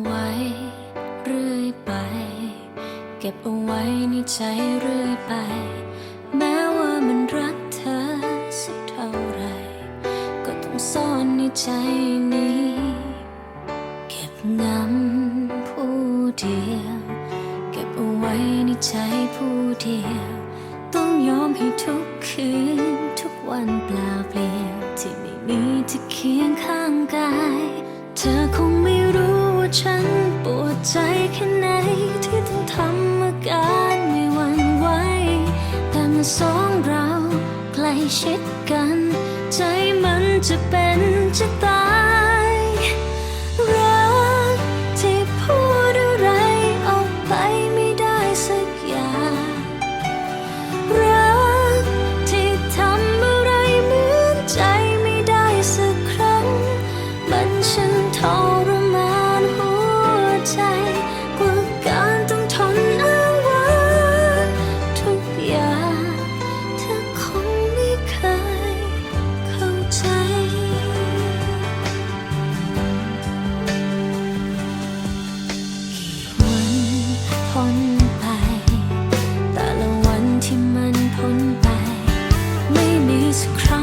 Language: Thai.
ไว้เรื่อยไป เก็บเอาไว้ในใจเรื่อยไป แม้ว่ามันรักเธอสักเท่าไร ก็ต้องซ่อนในใจนี้ เก็บงำผู้เดียว เก็บเอาไว้ในใจผู้เดียว ต้องยอมให้ทุกคืนทุกวันเปล่าเปลี่ยวที่ไม่มีเธอเคียงข้างกาย เธอคง ฉันปวดใจแค่ไหนที่ต้องทำอาการไม่หวั่นไหวแต่มาสองเราใกล้ชิดกัน ใจมันจะเป็นจะตาย ไม่